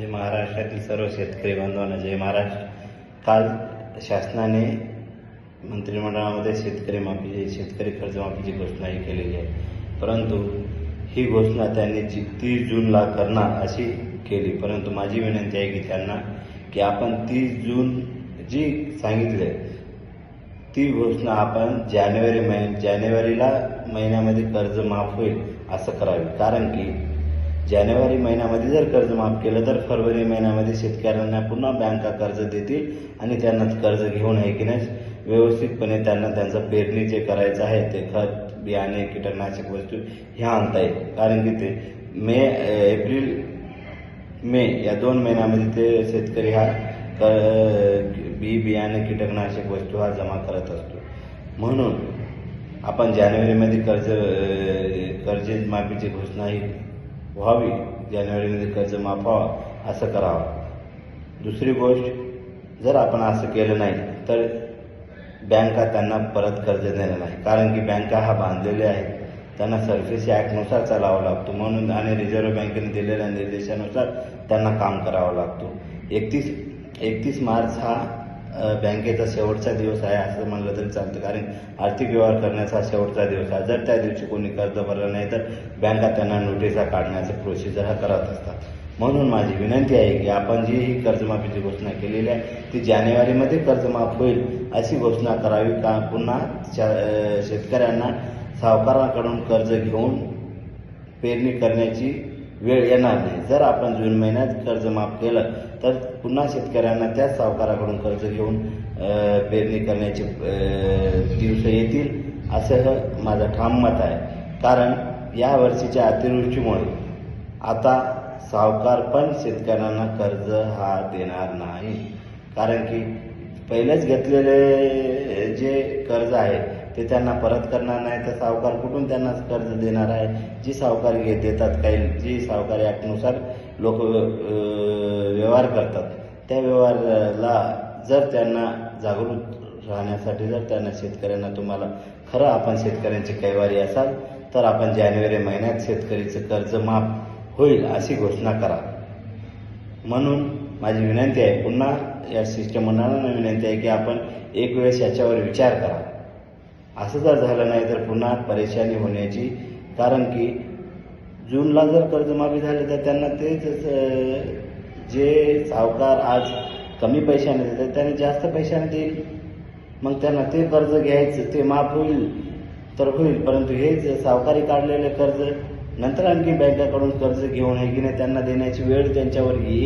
जय महाराष्ट्रातील सर्व शेतकरी बांधवांना जय महाराष्ट्र. काल शासनाने मंत्रिमंडळामध्ये शेतकरी माफी शेतकरी कर्जमाफीची घोषणा ही केलेली आहे. परंतु ही घोषणा त्यांनी जी तीस जूनला करणार अशी केली. परंतु माझी विनंती आहे की त्यांना की आपण तीस जून जी सांगितले ती घोषणा आपण जानेवारी महिन जानेवारीला महिन्यामध्ये कर्ज माफ होईल असं करावे. कारण की जानेवारी महिन्यामध्ये जर कर्ज माफ केलं तर फरवरी महिन्यामध्ये शेतकऱ्यांना पुन्हा बँका कर्ज देतील आणि त्यांना कर्ज घेऊन आहे की नाही? व्यवस्थितपणे त्यांना त्यांचं पेरणी जे करायचं आहे ते खत बियाणे कीटकनाशक वस्तू ह्या आणता येईल. कारण की ते मे एप्रिल मे या दोन महिन्यामध्ये ते शेतकरी हा क बी बियाणे कीटकनाशक वस्तू हा जमा करत असतो. म्हणून आपण जानेवारीमध्ये कर्ज कर्ज माफीची घोषणा ही व्हावी. जानेवारीमध्ये कर्ज माफ व्हावा असं करावं. दुसरी गोष्ट जर आपण असं केलं नाही तर बँका त्यांना परत कर्ज देणार नाही. कारण की बँका हा बांधलेल्या आहेत. त्यांना सर्व्हिस ॲक्टनुसार चालावा लागतो. म्हणून आणि रिझर्व्ह बँकेने दिलेल्या निर्देशानुसार त्यांना काम करावं लागतो. एकतीस एकतीस मार्च हा बँकेचा शेवटचा दिवस आहे असं म्हणलं तरी चालतं. कारण आर्थिक व्यवहार करण्याचा शेवटचा दिवस आहे. जर त्या दिवशी कोणी कर्ज भरलं नाही तर बँका त्यांना नोटिसा काढण्याचं प्रोसिजर हा करत असतात. म्हणून माझी विनंती आहे की आपण जी ही कर्जमाफीची घोषणा केलेली आहे ती जानेवारीमध्ये कर्जमाफ होईल अशी घोषणा करावी का? पुन्हा शा शेतकऱ्यांना सावकाराकडून कर्ज घेऊन पेरणी करण्याची वेळ येणार नाही. जर आपण जून महिन्यात कर्ज माफ केलं तर पुन्हा शेतकऱ्यांना त्याच सावकाराकडून कर्ज घेऊन पेरणी करण्याचे दिवस येतील असं माझं ठाम मत आहे. कारण या वर्षीच्या अतिवृष्टीमुळे आता सावकार पण शेतकऱ्यांना कर्ज हा देणार नाही. कारण की पहिलेच घेतलेले जे कर्ज आहे ते त्यांना परत करणार नाही तर सावकार कुठून त्यांना कर्ज देणार आहे? जी सावकारी घेत देतात काही जी सावकारी ॲक्टनुसार लोक व्यवहार करतात. त्या व्यवहाराला जर त्यांना जागृत राहण्यासाठी जर त्यांना शेतकऱ्यांना तुम्हाला खरं आपण शेतकऱ्यांची कैवारी असाल तर आपण जानेवारी महिन्यात शेतकरीचं कर्ज माफ होईल अशी घोषणा करा. म्हणून माझी विनंती आहे पुन्हा या शिष्टमंडळांना विनंती आहे की आपण एक वेळेस याच्यावर विचार करा. असं जर झालं नाही तर पुन्हा परेशानी होण्याची कारण की जूनला जर कर्जमाफी झाली तर त्यांना तेच जे सावकार आज कमी पैशाने देतात त्याने जास्त पैशाने देईल. मग त्यांना ते कर्ज घ्यायचं ते माफ होईल तर होईल. परंतु हेच सावकारी काढलेले कर्ज नंतर आणखी बँकाकडून कर्ज घेऊन आहे की नाही त्यांना देण्याची वेळ त्यांच्यावर येईल.